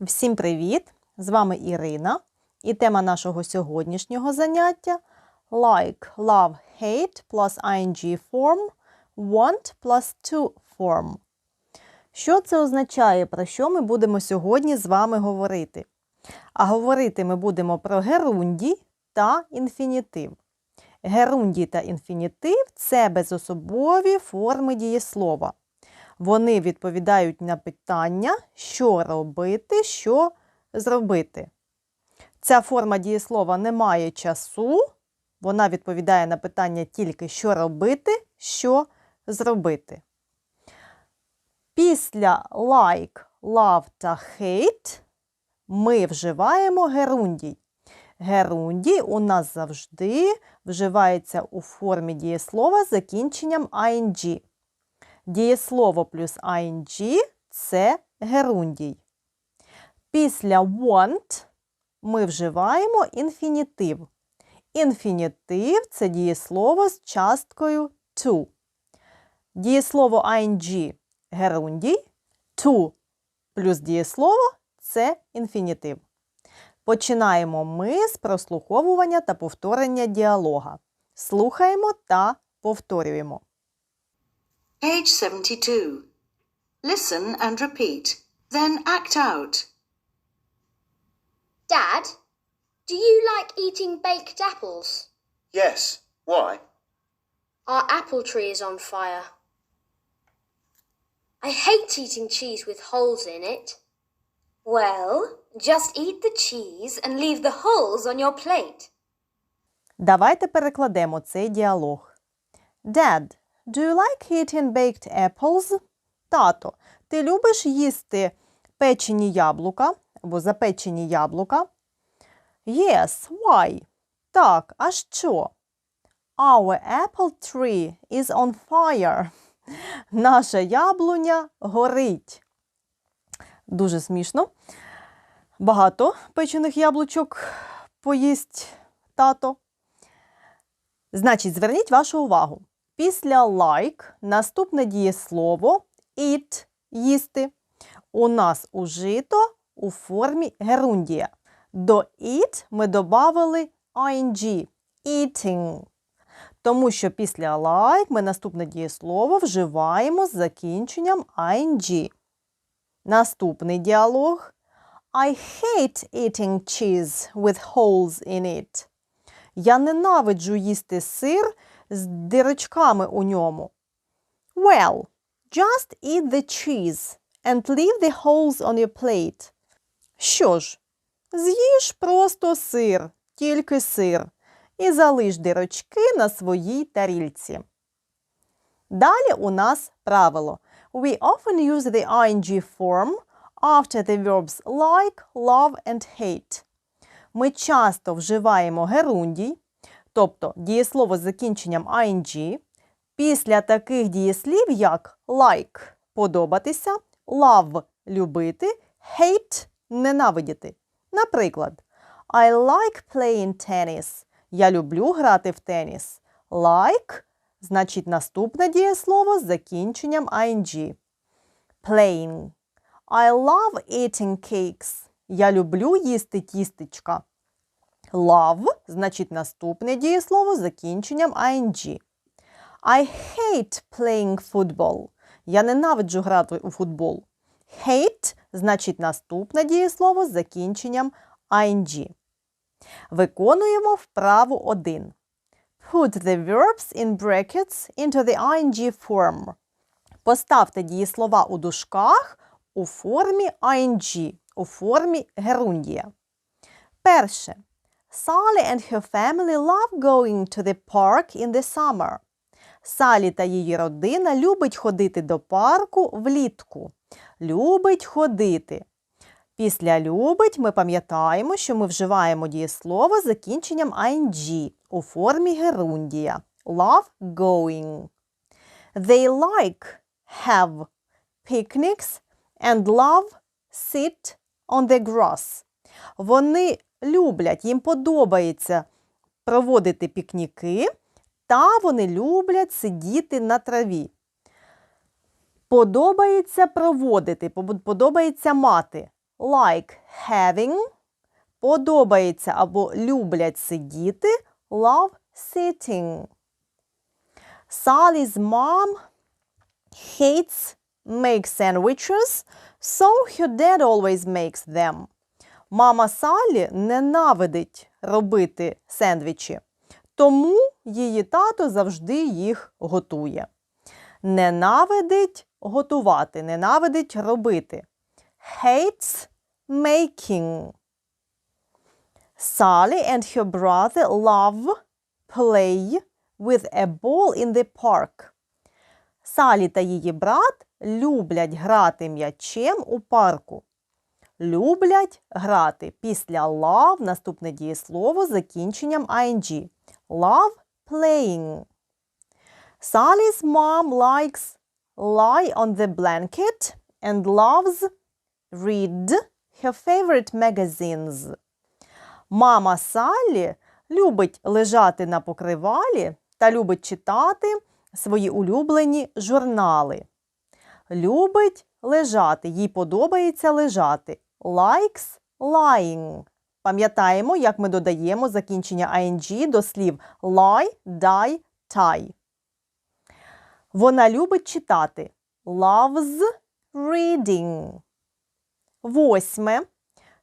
Всім привіт! З вами Ірина. І тема нашого сьогоднішнього заняття like, love, hate plus ing form, want plus to form. Що це означає, про що ми будемо сьогодні з вами говорити? А говорити ми будемо про герундій та інфінітив. Герундій та інфінітив це безособові форми дієслова. Вони відповідають на питання, що робити, що зробити. Ця форма дієслова не має часу, вона відповідає на питання тільки що робити, що зробити. Після like, love та hate ми вживаємо герундій. Герундій у нас завжди вживається у формі дієслова з закінченням ing. Дієслово плюс ing – це герундій. Після want ми вживаємо інфінітив. Інфінітив – це дієслово з часткою to. Дієслово ing – герундій, to плюс дієслово – це інфінітив. Починаємо ми з прослуховування та повторення діалога. Слухаємо та повторюємо. Page 72. Listen and repeat, then act out. Dad, do you like eating baked apples? Yes. Why? Our apple tree is on fire. I hate eating cheese with holes in it. Well, just eat the cheese and leave the holes on your plate. Давайте перекладемо цей діалог. Dad, do you like eating baked apples? Тато, ти любиш їсти печені яблука або запечені яблука? Yes, why? Так, а що? Our apple tree is on fire. Наша яблуня горить. Дуже смішно. Багато печених яблучок поїсть тато. Значить, зверніть вашу увагу. Після like наступне дієслово eat їсти у нас ужито у формі герундія. До eat ми додали ing eating. Тому що після like ми наступне дієслово вживаємо з закінченням ing. Наступний діалог. I hate eating cheese with holes in it. Я ненавиджу їсти сир з дирочками у ньому. Well, just eat the cheese and leave the holes on your plate. Що ж, з'їж просто сир, тільки сир, і залиш дирочки на своїй тарільці. Далі у нас правило. We often use the ing form after the verbs like, love and hate. Ми часто вживаємо герундій, тобто дієслово з закінченням ing, після таких дієслів, як like подобатися, love любити, hate ненавидіти. Наприклад, I like playing tennis. Я люблю грати в теніс. Like значить наступне дієслово з закінченням ing. Playing. I love eating cakes. Я люблю їсти тістечка. Love значить наступне дієслово з закінченням ing. I hate playing football. Я ненавиджу грати у футбол. Hate значить наступне дієслово з закінченням ing. Виконуємо вправу 1. Put the verbs in brackets into the ing form. Поставте дієслова у дужках у формі ing, у формі герундія. Перше. Sally and her family love going to the park in the summer. Салі та її родина любить ходити до парку влітку. Любить ходити. Після любить ми пам'ятаємо, що ми вживаємо дієслово з закінченням ing у формі герундія. Love going. They like have picnics and love sit on the grass. Вони люблять, їм подобається проводити пікніки, та вони люблять сидіти на траві. Подобається проводити, подобається мати. like having, подобається або люблять сидіти, love sitting. Sally's mom hates make sandwiches, so her dad always makes them. Мама Салі ненавидить робити сендвічі, тому її тато завжди їх готує. Ненавидить готувати, ненавидить робити. Hates making. Sally and her brother love play with a ball in the park. Салі та її брат люблять грати м'ячем у парку. Люблять грати після love наступне дієслово з закінченням ing. Love playing. Sally's mom likes lie on the blanket and loves read her favorite magazines. Мама Саллі любить лежати на покривалі та любить читати свої улюблені журнали. Любить лежати, їй подобається лежати. Likes lying. Пам'ятаємо, як ми додаємо закінчення ing до слів lie, die, tie. Вона любить читати. Loves reading. Восьме.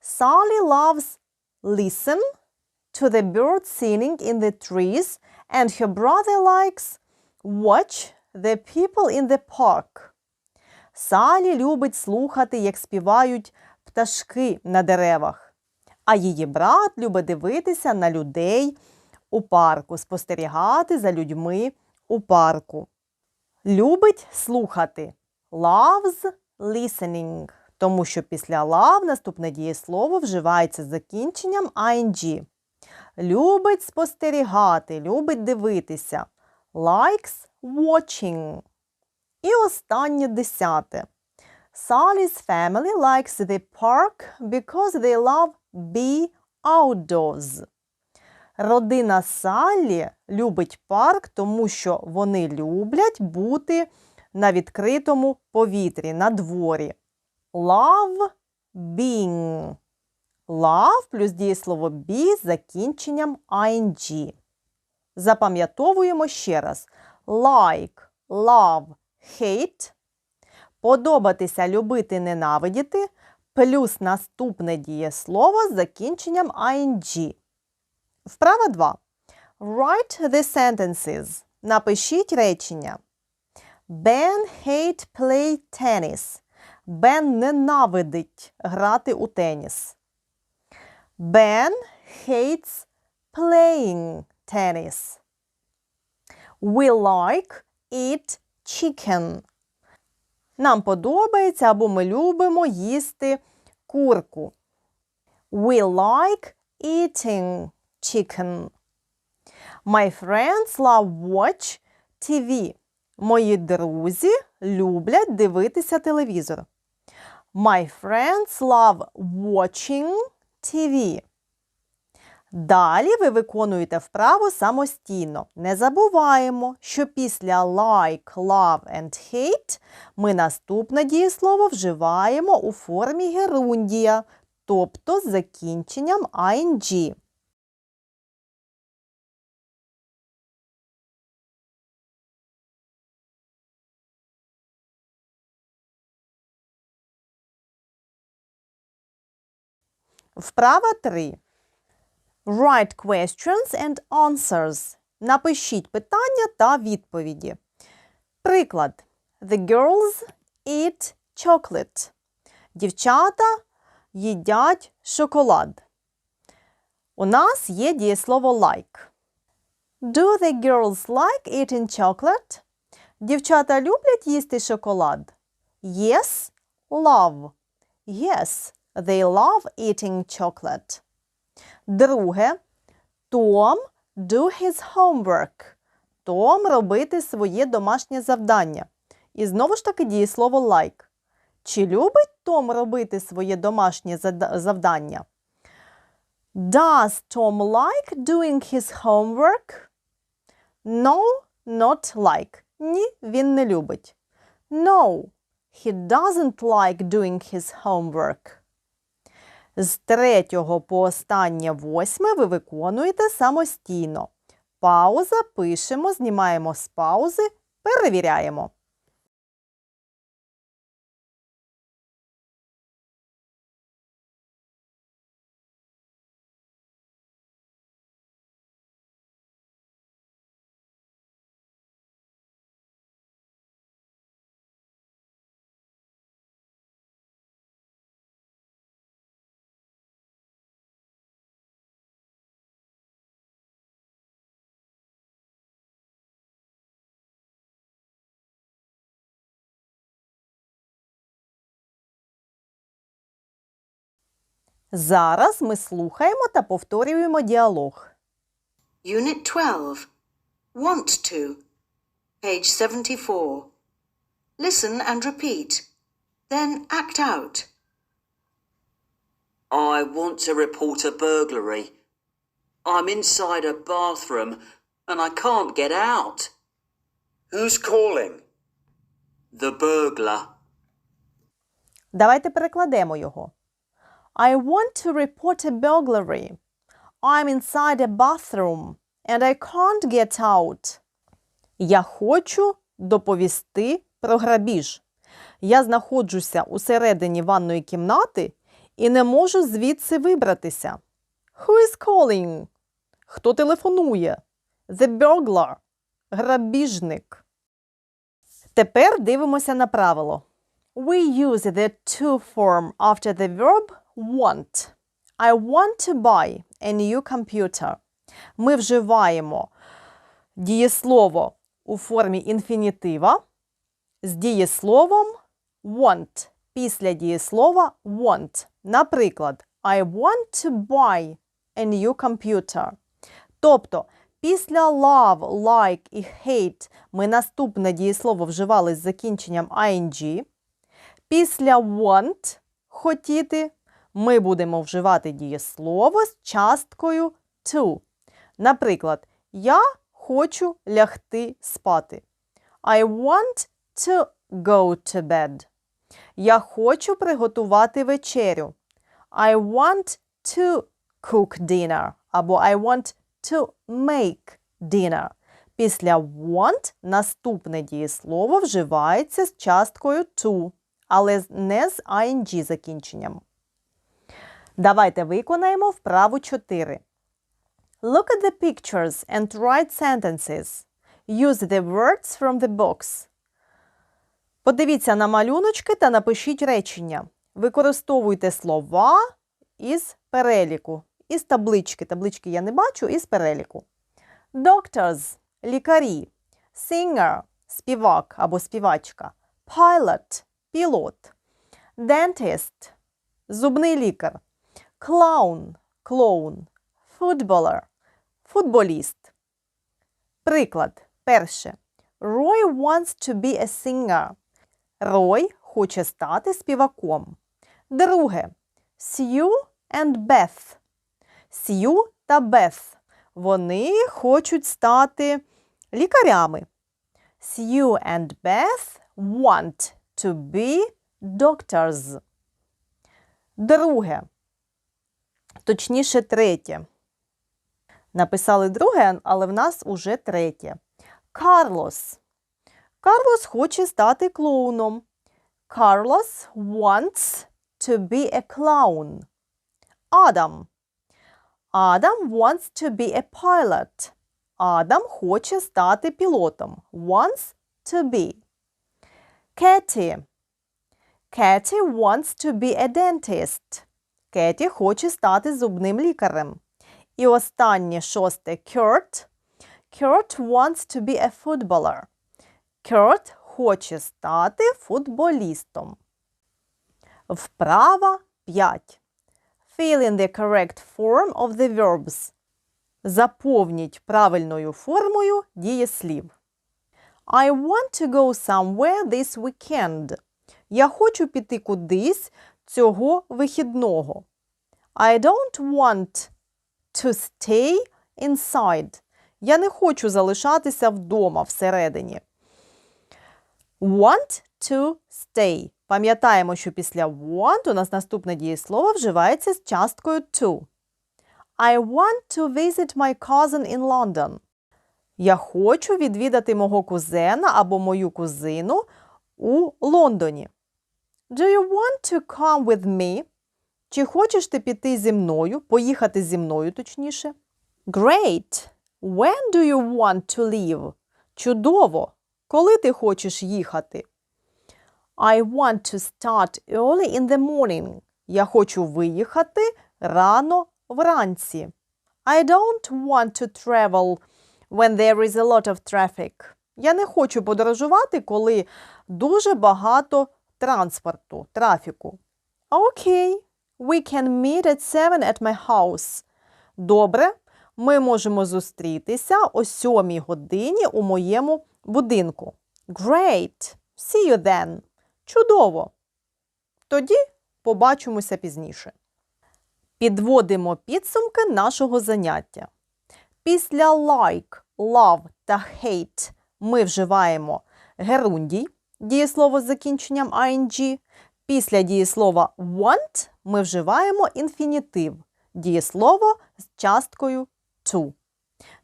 Sally loves listen to the birds singing in the trees and her brother likes watch the people in the park. Салі любить слухати, як співають пташки на деревах, а її брат любить дивитися на людей у парку, спостерігати за людьми у парку. Любить слухати. Loves listening, тому що після love наступне дієслово вживається з закінченням ing. Любить спостерігати, любить дивитися. Likes watching. І останнє десяте. Sally's family likes the park because they love be outdoors. Родина Саллі любить парк, тому що вони люблять бути на відкритому повітрі, на дворі. Love being. Love плюс дієслово be з закінченням ing. Запам'ятовуємо ще раз. Like, love, hate. Подобатися, любити, ненавидіти, плюс наступне дієслово з закінченням ing. Вправа 2. Write the sentences. Напишіть речення. Ben hate play tennis. Бен ненавидить грати у теніс. Ben hates playing tennis. We like eat chicken. Нам подобається або ми любимо їсти курку. We like eating chicken. My friends love watch TV. Мої друзі люблять дивитися телевізор. My friends love watching TV. Далі ви виконуєте вправу самостійно. Не забуваємо, що після like, love and hate ми наступне дієслово вживаємо у формі герундія, тобто з закінченням ing. Вправа 3. Write questions and answers. Напишіть питання та відповіді. Приклад. The girls eat chocolate. Дівчата їдять шоколад. У нас є дієслово like. Do the girls like eating chocolate? Дівчата люблять їсти шоколад? Yes, love. Yes, they love eating chocolate. Друге. Том do his homework. Том робити своє домашнє завдання. І знову ж таки дієслово like. Чи любить Том робити своє домашнє завдання? Does Tom like doing his homework? No, not like. Ні, він не любить. No, he doesn't like doing his homework. З третього по останнє восьме ви виконуєте самостійно. Пауза пишемо, знімаємо з паузи, перевіряємо. Зараз ми слухаємо та повторюємо діалог. Unit 12. Want to. Page 74. Listen and repeat. Then act out. I want to report a burglary. I'm inside a bathroom and I can't get out. Who's calling? The burglar. Давайте перекладемо його. I want to report a burglary. I'm inside a bathroom and I can't get out. Я хочу доповісти про грабіж. Я знаходжуся усередині ванної кімнати і не можу звідси вибратися. Who is calling? Хто телефонує? The burglar. Грабіжник. Тепер дивимося на правило. We use the to form after the verb want. I want to buy a new computer. Ми вживаємо дієслово у формі інфінітива з дієсловом want після дієслова want. Наприклад, I want to buy a new computer. Тобто, після love, like і hate ми наступне дієслово вживали з закінченням ing. Після want хотіти ми будемо вживати дієслово з часткою to. Наприклад, я хочу лягти спати. I want to go to bed. Я хочу приготувати вечерю. I want to cook dinner. Або I want to make dinner. Після want наступне дієслово вживається з часткою to, але не з ing закінченням. Давайте виконаємо вправу 4. Look at the pictures and write sentences. Use the words from the box. Подивіться на малюночки та напишіть речення. Використовуйте слова із переліку. Із таблички. Таблички я не бачу, із переліку. Doctors – лікарі. Singer – співак або співачка. Pilot – пілот. Dentist – зубний лікар. Clown – клоун. Footballer – футболіст. Приклад. Перше. Roy wants to be a singer. Рой хоче стати співаком. Друге. Sue and Beth. Сью та Бeth. Вони хочуть стати лікарями. Sue and Beth want to be doctors. Друге. Точніше, третє. Написали друге, але в нас уже третє. Карлос. Карлос хоче стати клоуном. Carlos wants to be a clown. Адам. Адам wants to be a pilot. Адам хоче стати пілотом. Wants to be. Кеті. Кеті wants to be a dentist. Кеті хоче стати зубним лікарем. І останнє шосте Kurt. Kurt wants to be a footballer. Kurt хоче стати футболістом. Вправа 5. Fill in the correct form of the verbs. Заповніть правильною формою дієслів. I want to go somewhere this weekend. Я хочу піти кудись цього вихідного. I don't want to stay inside. Я не хочу залишатися вдома всередині. Want to stay. Пам'ятаємо, що після want у нас наступне дієслово вживається з часткою to. I want to visit my cousin in London. Я хочу відвідати мого кузена або мою кузину у Лондоні. Do you want to come with me? Чи хочеш ти піти зі мною, поїхати зі мною точніше? Great! When do you want to leave? Чудово! Коли ти хочеш їхати? I want to start early in the morning. Я хочу виїхати рано вранці. I don't want to travel when there is a lot of traffic. Я не хочу подорожувати, коли дуже багато транспорту, трафіку. Окей, we can meet at 7 at my house. Добре, ми можемо зустрітися о 7 годині у моєму будинку. Great! See you then. Чудово! Тоді побачимося пізніше. Підводимо підсумки нашого заняття. Після like, love та hate ми вживаємо герундій, дієслово з закінченням ing. Після дієслова want ми вживаємо інфінітив, дієслово з часткою to.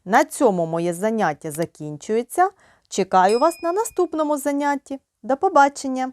На цьому моє заняття закінчується. Чекаю вас на наступному занятті. До побачення!